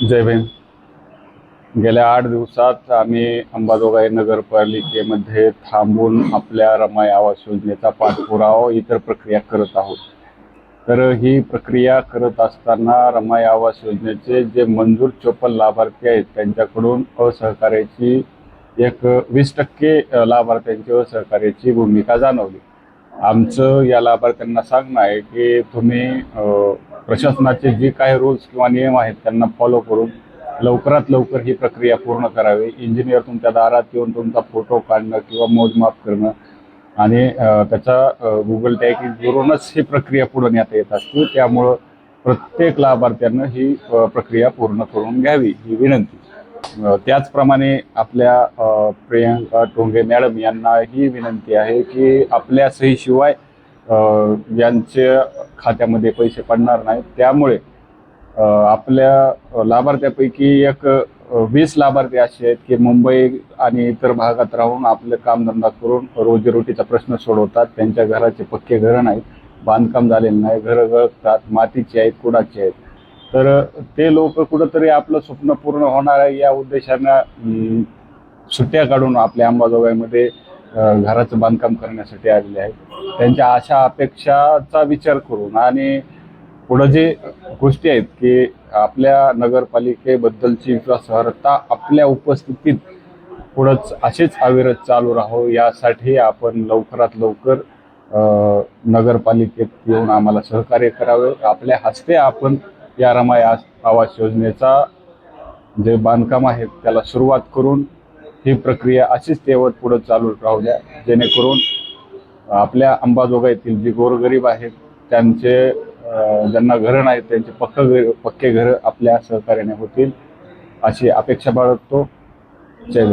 जय भीम. गेल्या आठ दिवसात आम्ही अंबाजोगाई नगरपालिकेमध्ये थांबून आपल्या रमाई आवास योजनेचा पाठपुरावा इतर प्रक्रिया करत आहोत. तर ही प्रक्रिया करत असताना रमाई आवास योजनेचे जे मंजूर चोपन्न लाभार्थी आहेत त्यांच्याकडून असहकार्याची एक वीस टक्के लाभार्थ्यांची असहकार्याची भूमिका जाणवली. आमचं या लाभार्थ्यांना सांगणं आहे की तुम्ही प्रशासनाचे जे काही रूल्स किंवा नियम आहेत त्यांना फॉलो करून लवकरात लवकर ही प्रक्रिया पूर्ण करावी. इंजिनियर तुमच्या दारात येऊन तुमचा फोटो काढणं किंवा मोजमाप करणं आणि त्याचा गुगल टॅगिंगवरूनच ही प्रक्रिया पुढे नेता येत असते. त्यामुळं प्रत्येक लाभार्थ्यानं ही प्रक्रिया पूर्ण करून घ्यावी ही विनंती. त्याचप्रमाणे आपल्या प्रियंका टोंगे मॅडम यांना ही विनंती आहे की आपल्या सहीशिवाय यांच्या खात्यामध्ये पैसे पडणार नाहीत. त्यामुळे आपल्या लाभार्थ्यापैकी एक वीस लाभार्थी असे आहेत की मुंबई आणि इतर भागात राहून आपले कामधंदा करून रोजीरोटीचा प्रश्न सोडवतात. त्यांच्या घराचे पक्के घरं नाहीत. बांधकाम झालेलं नाही. घरं गळतात. मातीची आहेत कुडाची आहेत. तर ते लोक कुठंतरी आपलं स्वप्न पूर्ण होणार आहे या उद्देशानं सुट्ट्या काढून आपल्या अंबाजोगाईमध्ये घराचं बांधकाम करण्यासाठी आलेले आहेत. त्यांच्या आशा अपेक्षाचा विचार करून आणि पुढं जे गोष्टी आहेत की आपल्या नगरपालिकेबद्दलची विश्वासार्हता आपल्या उपस्थितीत पुढंच असेच अविरत चालू राहो यासाठी आपण लवकरात लवकर नगरपालिकेत येऊन आम्हाला सहकार्य करावे. आपल्या हस्ते आपण या रमाय आवास योजनेचा जे बांधकाम आहे त्याला सुरुवात करून ही प्रक्रिया अशीच तेवट पुढं चालू राहू द्या. जेणेकरून आपल्या अंबाजोगाईतील जे गोरगरीब आहेत त्यांचे ज्यांना घरं नाहीत त्यांचे पक्क घर पक्के घरं आपल्या सहकार्याने होतील अशी अपेक्षा बाळगतो. जय